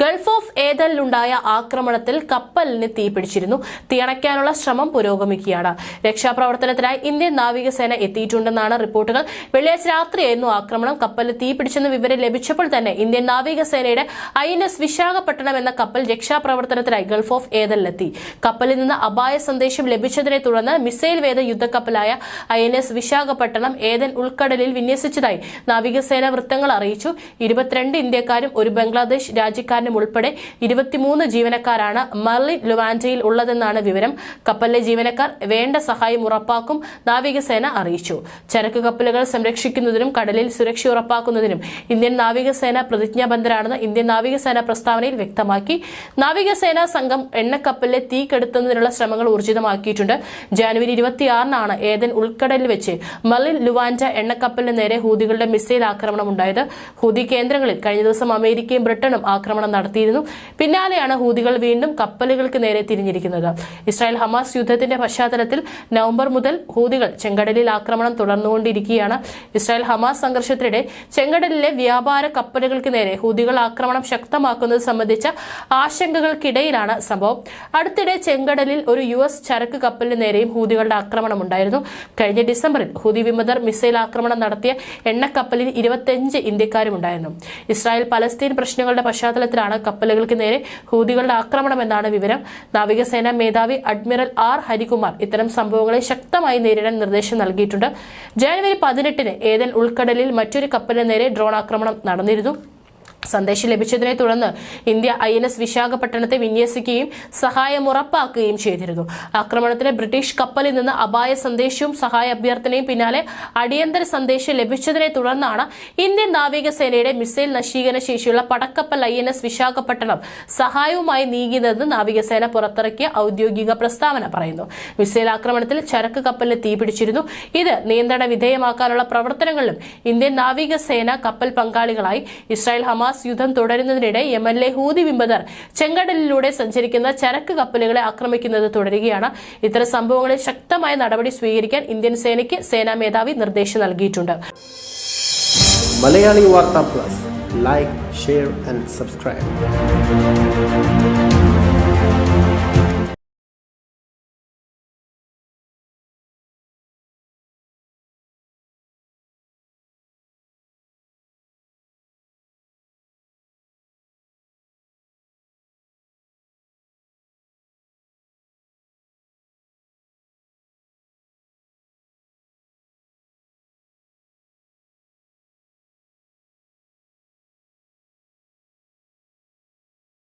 Gulf of ഏതലിലുണ്ടായ ആക്രമണത്തിൽ കപ്പലിന് തീപിടിച്ചിരുന്നു തീയണയ്ക്കാനുള്ള ശ്രമം പുരോഗമിക്കുകയാണ്. രക്ഷാപ്രവർത്തനത്തിനായി ഇന്ത്യൻ നാവികസേന എത്തിയിട്ടുണ്ടെന്നാണ് റിപ്പോർട്ടുകൾ. വെള്ളിയാഴ്ച രാത്രിയായിരുന്നു ആക്രമണം. കപ്പലിന് തീപിടിച്ചെന്ന വിവരം ലഭിച്ചപ്പോൾ തന്നെ ഇന്ത്യൻ നാവികസേനയുടെ ഐ എൻ എസ് വിശാഖപട്ടണം എന്ന കപ്പൽ രക്ഷാപ്രവർത്തനത്തിനായി ഗൾഫ് ഓഫ് ഏതലിലെത്തി. കപ്പലിൽ നിന്ന് അപായ സന്ദേശം ലഭിച്ചതിനെ തുടർന്ന് മിസൈൽ വേദ യുദ്ധക്കപ്പലായ I N S Visakhapatnam Aden ഉൾക്കടലിൽ വിന്യസിച്ചതായി നാവികസേന വൃത്തങ്ങൾ അറിയിച്ചു. ഇരുപത്തിരണ്ട് ഇന്ത്യക്കാരും ഒരു ബംഗ്ലാദേശ് രാജ്യക്കാരനും ഉൾപ്പെടെ ഇരുപത്തിമൂന്ന് ജീവനക്കാരാണ് മർലിൻ ലുവാൻഡയിൽ ഉള്ളതെന്നാണ് വിവരം. കപ്പലിലെ ജീവനക്കാർ വേണ്ട സഹായം ഉറപ്പാക്കും നാവികസേന അറിയിച്ചു. ചരക്ക് കപ്പലുകൾ സംരക്ഷിക്കുന്നതിനും കടലിൽ സുരക്ഷ ഉറപ്പാക്കുന്നതിനും ഇന്ത്യൻ നാവികസേന പ്രതിജ്ഞാബദ്ധരാണെന്ന് ഇന്ത്യൻ നാവികസേന പ്രസ്താവനയിൽ വ്യക്തമാക്കി. നാവികസേനാ സംഘം എണ്ണക്കപ്പലിലെ തീ കെടുത്തുന്നതിനുള്ള ശ്രമങ്ങൾ ഊർജിതമാക്കിയിട്ടുണ്ട്. ജാനുവരി ഇരുപത്തിയാറിനാണ് ഏതൻ ഉൾക്കടലിൽ വെച്ച് മലിൻ ലുവാൻഡ എണ്ണക്കപ്പലിന് നേരെ ഹൂതികളുടെ മിസൈൽ ആക്രമണം ഉണ്ടായത് ഹൂതി കേന്ദ്രങ്ങളിൽ കഴിഞ്ഞ ദിവസം അമേരിക്കയും ബ്രിട്ടനും ആക്രമണം നടത്തിയിരുന്നു. പിന്നാലെയാണ് ഹൂതികൾ വീണ്ടും കപ്പലുകൾക്ക് നേരെ തിരിഞ്ഞിരിക്കുന്നത്. ഇസ്രായേൽ ഹമാസ് യുദ്ധത്തിന്റെ പശ്ചാത്തലത്തിൽ നവംബർ മുതൽ ഹൂതികൾ ചെങ്കടലിൽ ആക്രമണം തുടർന്നുകൊണ്ടിരിക്കുകയാണ്. ഇസ്രായേൽ ഹമാസ് സംഘർഷത്തിനിടെ ചെങ്കടലിലെ വ്യാപാര കപ്പലുകൾക്ക് നേരെ ഹൂതികൾ ആക്രമണം ശക്തമാക്കുന്നത് സംബന്ധിച്ച ആശങ്കകൾക്കിടയിലാണ് സംഭവം. അടുത്തിടെ ചെങ്കടലിൽ ഒരു യു എസ് ചരക്ക് കപ്പലിന് നേരെയും ഹൂതികളുടെ ആക്രമണം ഉണ്ടായിരുന്നു. കഴിഞ്ഞ ഡിസംബറിൽ ഹൂതി വിമതർ മിസൈൽ ആക്രമണം നടത്തിയ എണ്ണക്കപ്പലിൽ ഇരുപത്തിയഞ്ച് ഇന്ത്യക്കാരും ഉണ്ടായിരുന്നു ഇസ്രായേൽ പലസ്തീൻ പ്രശ്നങ്ങളുടെ പശ്ചാത്തലത്തിലാണ് കപ്പലുകൾക്ക് നേരെ ഹൂതികളുടെ ആക്രമണം എന്നാണ് വിവരം. നാവികസേന മേധാവി അഡ്മിറൽ ആർ ഹരികുമാർ ഇത്തരം സംഭവങ്ങളെ ശക്തമായി നേരിടാൻ നിർദ്ദേശം നൽകിയിട്ടുണ്ട്. ജനുവരി പതിനെട്ടിന് ഏതൻ ഉൾക്കടലിൽ മറ്റൊരു കപ്പലിന് നേരെ ഡ്രോൺ ആക്രമണം നടന്നിരുന്നു. സന്ദേശം ലഭിച്ചതിനെ തുടർന്ന് ഇന്ത്യ ഐ എൻ എസ് വിശാഖപട്ടണത്തെ വിന്യസിക്കുകയും സഹായം ഉറപ്പാക്കുകയും ചെയ്തിരുന്നു. ആക്രമണത്തിന് ബ്രിട്ടീഷ് കപ്പലിൽ നിന്ന് അപായ സന്ദേശവും സഹായ അഭ്യർത്ഥനയും പിന്നാലെ അടിയന്തര സന്ദേശം ലഭിച്ചതിനെ തുടർന്നാണ് ഇന്ത്യൻ നാവികസേനയുടെ മിസൈൽ നശീകരണ ശേഷിയുള്ള പടക്കപ്പൽ ഐ എൻ എസ് വിശാഖപട്ടണം സഹായവുമായി നീങ്ങിയതെന്ന് നാവികസേന പുറത്തിറക്കിയ ഔദ്യോഗിക പ്രസ്താവന പറയുന്നു. മിസൈൽ ആക്രമണത്തിൽ ചരക്ക് കപ്പലിന് തീപിടിച്ചിരുന്നു ഇത് നിയന്ത്രണ വിധേയമാക്കാനുള്ള പ്രവർത്തനങ്ങളിലും ഇന്ത്യൻ നാവികസേന കപ്പൽ പങ്കാളികളായി. ഇസ്രായേൽ ഹമാസ് യുദ്ധം തുടരുന്നതിനിടെ യമനിലെ ഹൂതി വിമതർ ചെങ്കടലിലൂടെ സഞ്ചരിക്കുന്ന ചരക്ക് കപ്പലുകളെ ആക്രമിക്കുന്നത് തുടരുകയാണ്. ഇത്തരം സംഭവങ്ങളിൽ ശക്തമായ നടപടി സ്വീകരിക്കാൻ ഇന്ത്യൻ സേനയ്ക്ക് സേനാ മേധാവി നിർദ്ദേശം നൽകിയിട്ടുണ്ട്. Malayali Vartha plus. Like share and subscribe